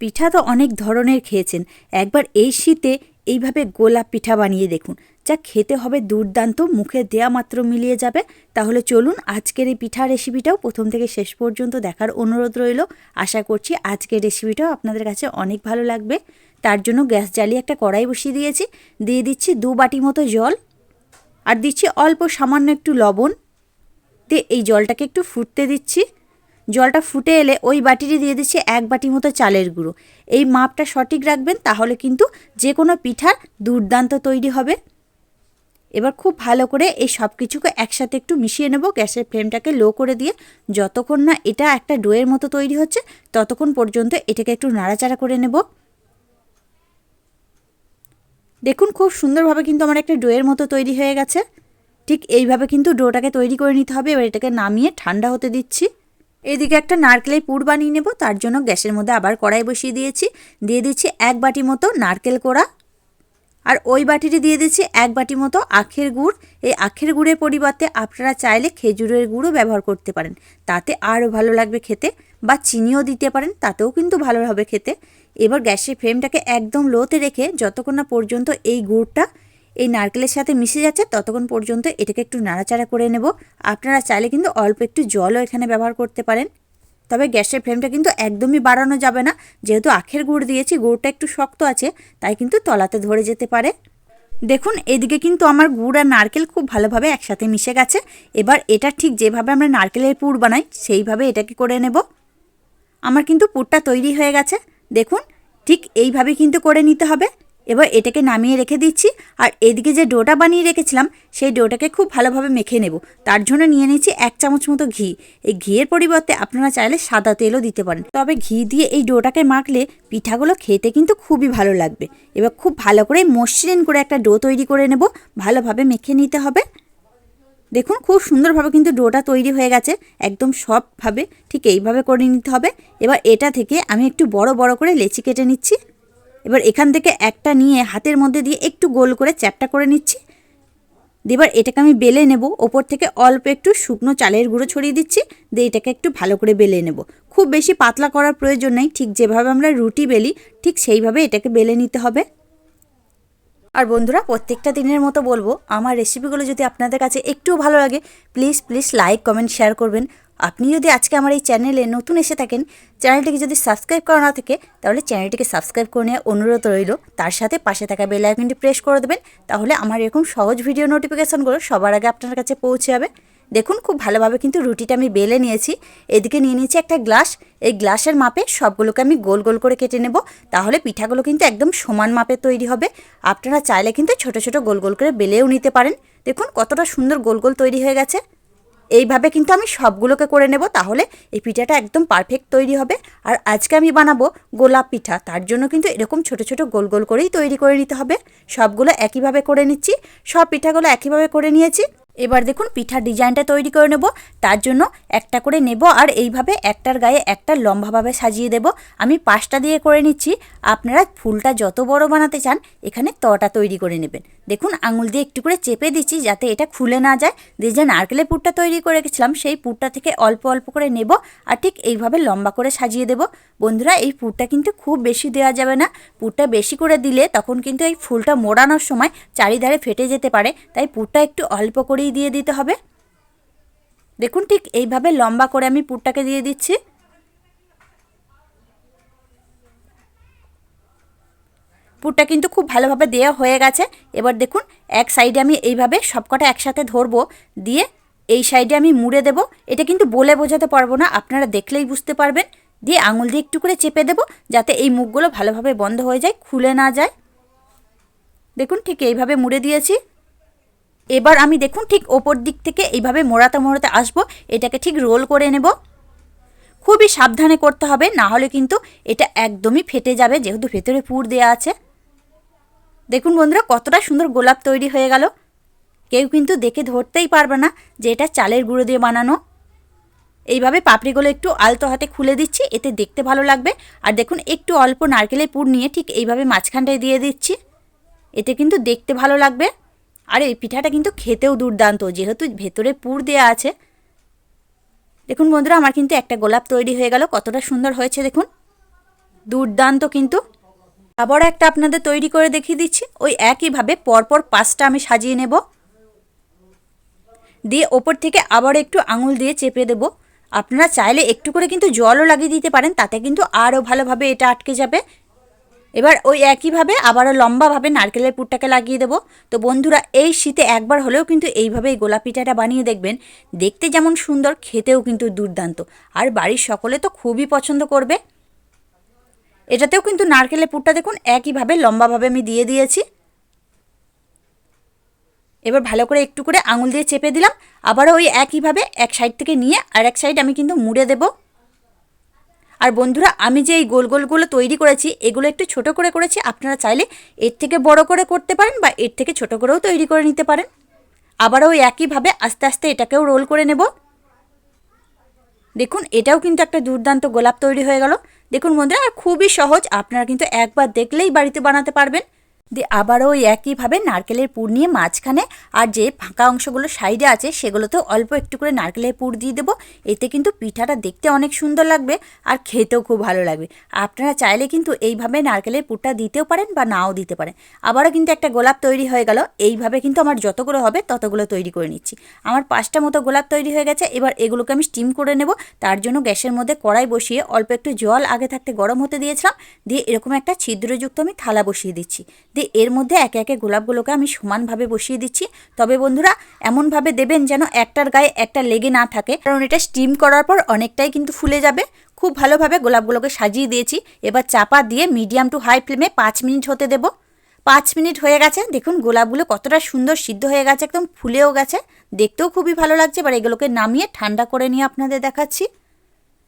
পিঠা তো অনেক ধরনের খেয়েছেন। একবার এই শীতে এইভাবে গোলাপ পিঠা বানিয়ে দেখুন। যা খেতে হবে দুর্দান্ত, মুখে দেয়া মাত্র মিলিয়ে যাবে। তাহলে চলুন আজকের এই পিঠা রেসিপিটাও প্রথম থেকে শেষ পর্যন্ত দেখার অনুরোধ রইল। আশা করছি আজকের রেসিপিটাও আপনাদের কাছে অনেক ভালো লাগবে। তার জন্য গ্যাস জ্বালিয়ে একটা কড়াই বসিয়ে দিয়েছি। দিয়ে দিচ্ছি দু বাটি মতো জল। আর দিচ্ছি অল্প সামান্য একটু লবণ। দিয়ে এই জলটাকে একটু ফুটতে দিচ্ছি। জলটা ফুটে এলে ওই বাটিটি দিয়ে দিচ্ছি এক বাটি মতো চালের গুঁড়ো। এই মাপটা সঠিক রাখবেন, তাহলে কিন্তু যে কোনো পিঠার দুর্দান্ত তৈরি হবে। এবার খুব ভালো করে এই সব কিছুকে একসাথে একটু মিশিয়ে নেব, গ্যাসের ফ্লেমটাকে লো করে দিয়ে যতক্ষণ না এটা একটা ডোয়ের মতো তৈরি হচ্ছে, ততক্ষণ পর্যন্ত এটাকে একটু নাড়াচাড়া করে নেব। দেখুন খুব সুন্দরভাবে কিন্তু আমার একটা ডোয়ের মতো তৈরি হয়ে গেছে। ঠিক এইভাবে কিন্তু ডোটাকে তৈরি করে নিতে হবে, এবার এটাকে নামিয়ে ঠান্ডা হতে দিচ্ছি। এদিকে একটা নারকেলের পুর বানিয়ে নেব, তার জন্য গ্যাসের মধ্যে আবার কড়াই বসিয়ে দিয়েছি। দিয়ে দিচ্ছি এক বাটি মতো নারকেল কোড়া। আর ওই বাটিটি দিয়ে দিচ্ছি এক বাটি মতো আখের গুড়। এই আখের গুড়ের পরিবর্তে আপনারা চাইলে খেজুরের গুঁড়ও ব্যবহার করতে পারেন। তাতে আরও ভালো লাগবে খেতে বা চিনিও দিতে পারেন, তাতেও কিন্তু ভালো হবে খেতে। এবার গ্যাসের ফ্লেমটাকে একদম লোতে রেখে যতক্ষণ না পর্যন্ত এই গুড়টা এই নারকেলের সাথে মিশে যাচ্ছে, ততক্ষণ পর্যন্ত এটাকে একটু নাড়াচাড়া করে নেব। আপনারা চাইলে কিন্তু অল্প একটু জলও এখানে ব্যবহার করতে পারেন। তবে গ্যাসের ফ্লেমটা কিন্তু একদমই বাড়ানো যাবে না। যেহেতু আখের গুড় দিয়েছি, গুড়টা একটু শক্ত আছে, তাই কিন্তু তলাতে ধরে যেতে পারে। দেখুন, এদিকে কিন্তু আমার গুড় আর নারকেল খুব ভালোভাবে একসাথে মিশে গেছে। এবার এটা ঠিক যেভাবে আমরা নারকেলের পুর বানাই, সেইভাবে এটাকে করে নেব। আমার কিন্তু পুরটা তৈরি হয়ে গেছে। দেখুন, ঠিক এইভাবে কিন্তু করে নিতে হবে। এবার এটাকে নামিয়ে রেখে দিচ্ছি, আর এদিকে যে ডোটা বানিয়ে রেখেছিলাম, সেই ডোটাকে খুব ভালোভাবে মেখে নেব। তার জন্য নিয়ে নিচ্ছি এক চামচ মতো ঘি। এই ঘিয়ের পরিবর্তে আপনারা চাইলে সাদা তেলও দিতে পারেন। তবে ঘি দিয়ে এই ডোটাকে মাখলে পিঠাগুলো খেতে কিন্তু খুবই ভালো লাগবে। এবার খুব ভালো করে মসৃণ করে একটা ডো তৈরি করে নেব। ভালোভাবে মেখে নিতে হবে। দেখুন, খুব সুন্দরভাবে কিন্তু ডোটা তৈরি হয়ে গেছে। একদম সবভাবে ঠিক এইভাবে করে নিতে হবে। এবার এটা থেকে আমি একটু বড় বড় করে লেচি কেটে নিচ্ছি। এবার এখান থেকে একটা নিয়ে হাতের মধ্যে দিয়ে একটু গোল করে চ্যাপটা করে নিচ্ছি। এবার এটাকে আমি বেলে নেব। ওপর থেকে অল্প একটু শুকনো চালের গুঁড়ো ছড়িয়ে দিচ্ছি। দিয়ে এটাকে একটু ভালো করে বেলে নেব। খুব বেশি পাতলা করার প্রয়োজন নেই। ঠিক যেভাবে আমরা রুটি বেলি, ঠিক সেইভাবে এটাকে বেলে নিতে হবে। আর বন্ধুরা, প্রত্যেকটা দিনের মতো বলব, আমার রেসিপিগুলো যদি আপনাদের কাছে একটুও ভালো লাগে please please like comment share করবেন। আপনি যদি আজকে আমার এই চ্যানেলে নতুন এসে থাকেন, চ্যানেলটিকে যদি সাবস্ক্রাইব করা না থাকে, তাহলে চ্যানেলটিকে সাবস্ক্রাইব করে নেওয়ার অনুরোধ রইল। তার সাথে পাশে থাকা বেল আইকনটি প্রেস করে দেবেন, তাহলে আমার এরকম সহজ ভিডিও নোটিফিকেশানগুলো সবার আগে আপনার কাছে পৌঁছে যাবে। দেখুন, খুব ভালোভাবে কিন্তু রুটিটা আমি বেলে নিয়েছি। এদিকে নিয়ে নিয়েছি একটা গ্লাস। এই গ্লাসের মাপে সবগুলোকে আমি গোল গোল করে কেটে নেব। তাহলে পিঠাগুলো কিন্তু একদম সমান মাপে তৈরি হবে। আপনারা চাইলে কিন্তু ছোট ছোট গোল গোল করে বেলেও নিতে পারেন। দেখুন, কতটা সুন্দর গোল গোল তৈরি হয়ে গেছে। এইভাবে কিন্তু আমি সবগুলোকে করে নেব, তাহলে এই পিঠাটা একদম পারফেক্ট তৈরি হবে। আর আজকে আমি বানাবো গোলাপ পিঠা, তার জন্য কিন্তু এরকম ছোট ছোট গোল গোল করেই তৈরি করে নিতে হবে। সবগুলো একইভাবে করে নিচ্ছি, সব পিঠাগুলো একইভাবে করে নিয়েছি। এবার দেখুন পিঠার ডিজাইনটা তৈরি করে নেব। তার জন্য একটা করে নেব আর এইভাবে একটার গায়ে একটা লম্বাভাবে সাজিয়ে দেব। আমি পাঁচটা দিয়ে করে নিচ্ছি। আপনারা ফুলটা যত বড় বানাতে চান, এখানে তটা তৈরি করে নেবেন। দেখুন আঙুল দিয়ে একটু করে চেপে দিচ্ছি যাতে এটা খুলে না যায়। দিয়ে যে নারকেলের পুরটা তৈরি করে রেখেছিলাম, সেই পুরটা থেকে অল্প অল্প করে নেব আর ঠিক এইভাবে লম্বা করে সাজিয়ে দেব। বন্ধুরা, এই পুরটা কিন্তু খুব বেশি দেওয়া যাবে না। পুরটা বেশি করে দিলে তখন কিন্তু এই ফুলটা মোড়ানোর সময় চারিধারে ফেটে যেতে পারে। তাই পুরটা একটু অল্প করেই দিয়ে দিতে হবে। দেখুন ঠিক এইভাবে লম্বা করে আমি পুরটাকে দিয়ে দিচ্ছি। পুরটা কিন্তু খুব ভালোভাবে দেওয়া হয়ে গেছে। এবার দেখুন এক সাইডে আমি এইভাবে সবকটা একসাথে ধরবো। দিয়ে এই সাইডে আমি মুড়ে দেব। এটা কিন্তু বলে বোঝাতে পারব না, আপনারা দেখলেই বুঝতে পারবেন। দিয়ে আঙুল দিয়ে একটু করে চেপে দেব যাতে এই মুখগুলো ভালোভাবে বন্ধ হয়ে যায়, খুলে না যায়। দেখুন ঠিক এইভাবে মুড়ে দিয়েছি। এবার আমি দেখুন ঠিক ওপর দিক থেকে এইভাবে মোড়াতে মোড়াতে আসব। এটাকে ঠিক রোল করে নেব। খুবই সাবধানে করতে হবে, না হলে কিন্তু এটা একদমই ফেটে যাবে, যেহেতু ভেতরে পুর দেওয়া আছে। দেখুন বন্ধুরা, কতটা সুন্দর গোলাপ তৈরি হয়ে গেল। কেউ কিন্তু দেখে ধরতেই পারবে না যে এটা চালের গুঁড়ো দিয়ে বানানো। এইভাবে পাপড়িগুলো একটু আলতো হাতে খুলে দিচ্ছি, এতে দেখতে ভালো লাগবে। আর দেখুন, একটু অল্প নারকেলের পুর নিয়ে ঠিক এইভাবে মাঝখানটায় দিয়ে দিচ্ছি। এতে কিন্তু দেখতে ভালো লাগবে। আর, এই পিঠাটা কিন্তু খেতেও দুর্দান্ত, যেহেতু ভেতরে পুর দেওয়া আছে। দেখুন বন্ধুরা, আমার কিন্তু একটা গোলাপ তৈরি হয়ে গেল, কতটা সুন্দর হয়েছে, দেখুন। দুর্দান্ত কিন্তু। আবার একটা আপনাদের তৈরি করে দেখিয়ে দিচ্ছি, ওই একইভাবে পরপর পাঁচটা আমি সাজিয়ে নেব। দিয়ে ওপর থেকে আবার একটু আঙুল দিয়ে চেপে দেব। আপনারা চাইলে একটু করে কিন্তু জলও লাগিয়ে দিতে পারেন, তাতে কিন্তু আরও ভালোভাবে এটা আটকে যাবে। এবার ওই একইভাবে আবারও লম্বাভাবে নারকেলের পুরটাকে লাগিয়ে দেবো। তো বন্ধুরা, এই শীতে একবার হলেও কিন্তু এইভাবে এই গোলাপ পিঠাটা বানিয়ে দেখবেন। দেখতে যেমন সুন্দর, খেতেও কিন্তু দুর্দান্ত। আর বাড়ির সকলে তো খুবই পছন্দ করবে। এটাতেও কিন্তু নারকেলের পুরটা দেখুন, একইভাবে লম্বাভাবে আমি দিয়ে দিয়েছি। এবার ভালো করে একটু করে আঙুল দিয়ে চেপে দিলাম। আবারও ওই একইভাবে এক সাইড থেকে নিয়ে আর এক সাইড আমি কিন্তু মুড়ে দেবো। আর বন্ধুরা, আমি যে এই গোল গোলগুলো তৈরি করেছি, এগুলো একটু ছোট করে করেছি, আপনারা চাইলে এর থেকে বড় করে করতে পারেন বা এর থেকে ছোট করেও তৈরি করে নিতে পারেন। আবারও একইভাবে আস্তে আস্তে এটাকেও রোল করে নেব। দেখুন, এটাও কিন্তু একটা দুর্দান্ত গোলাপ তৈরি হয়ে গেল। দেখুন বন্ধুরা খুবই সহজ, আপনারা কিন্তু একবার দেখলেই বাড়িতে বানাতে পারবেন। দিয়ে আবারও ওই একইভাবে নারকেলের পুর নিয়ে মাঝখানে আর যে ফাঁকা অংশগুলো সাইডে আছে সেগুলোতেও অল্প একটু করে নারকেলের পুর দিয়ে দেবো। এতে কিন্তু পিঠাটা দেখতে অনেক সুন্দর লাগবে আর খেতেও খুব ভালো লাগবে। আপনারা চাইলে কিন্তু এইভাবে নারকেলের পুরটা দিতেও পারেন বা নাও দিতে পারেন। আবারও কিন্তু একটা গোলাপ তৈরি হয়ে গেল। এইভাবে কিন্তু আমার যতগুলো হবে ততগুলো তৈরি করে নিচ্ছি। আমার পাঁচটা মতো গোলাপ তৈরি হয়ে গেছে। এবার এগুলোকে আমি স্টিম করে নেব। তার জন্য গ্যাসের মধ্যে কড়াই বসিয়ে অল্প একটু জল আগে থাকতে গরম হতে দিয়েছিলাম। দিয়ে এরকম একটা ছিদ্রযুক্ত আমি থালা বসিয়ে দিচ্ছি। দিয়ে এর মধ্যে একে একে গোলাপগুলোকে আমি সমানভাবে বসিয়ে দিচ্ছি। তবে বন্ধুরা, এমনভাবে দেবেন যেন একটার গায়ে একটা লেগে না থাকে, কারণ এটা স্টিম করার পর অনেকটাই কিন্তু ফুলে যাবে। খুব ভালোভাবে গোলাপগুলোকে সাজিয়ে দিয়েছি। এবার চাপা দিয়ে মিডিয়াম টু হাই ফ্লেমে পাঁচ মিনিট হতে দেবো। পাঁচ মিনিট হয়ে গেছে। দেখুন, গোলাপগুলো কতটা সুন্দর সিদ্ধ হয়ে গেছে, একদম ফুলেও গেছে। দেখতেও খুবই ভালো লাগছে। এবার এগুলোকে নামিয়ে ঠান্ডা করে নিয়ে আপনাদের দেখাচ্ছি।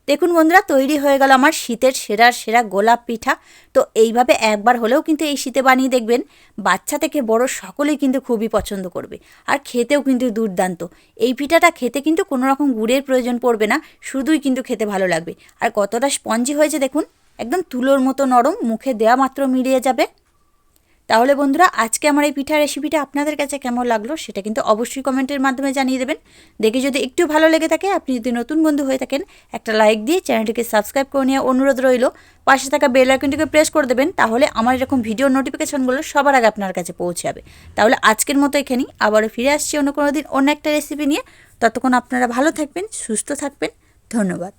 দেখুন বন্ধুরা, তৈরি হয়ে গেল আমার শীতের সেরার সেরা গোলাপ পিঠা। তো এইভাবে একবার হলেও কিন্তু এই শীতে বানিয়ে দেখবেন, বাচ্চা থেকে বড় সকলেই কিন্তু খুবই পছন্দ করবে। আর খেতেও কিন্তু দুর্দান্ত। এই পিঠাটা খেতে কিন্তু কোনো রকম গুড়ের প্রয়োজন পড়বে না, শুধুই কিন্তু খেতে ভালো লাগবে। আর কতটা স্পঞ্জি হয়েছে দেখুন, একদম তুলোর মতো নরম, মুখে দেওয়া মাত্র মিলিয়ে যাবে। তাহলে বন্ধুরা, আজকে আমার এই পিঠা রেসিপিটা আপনাদের কাছে কেমন লাগল সেটা কিন্তু অবশ্যই কমেন্টের মাধ্যমে জানিয়ে দেবেন। দেখে যদি একটু ভালো লেগে থাকে, আপনি যদি নতুন বন্ধু হয়ে থাকেন, একটা লাইক দিয়ে চ্যানেলটিকে সাবস্ক্রাইব করে নিয়ে অনুরোধ রইল। পাশে থাকা বেল আইকনটিকে প্রেস করে দেবেন, তাহলে আমার এরকম ভিডিও নোটিফিকেশনগুলো সবার আগে আপনার কাছে পৌঁছে পৌঁছাবে তাহলে আজকের মতো এখানেই, আবারও ফিরে আসছি অন্য কোনো দিন অন্য একটা রেসিপি নিয়ে। ততক্ষণ আপনারা ভালো থাকবেন, সুস্থ থাকবেন। ধন্যবাদ।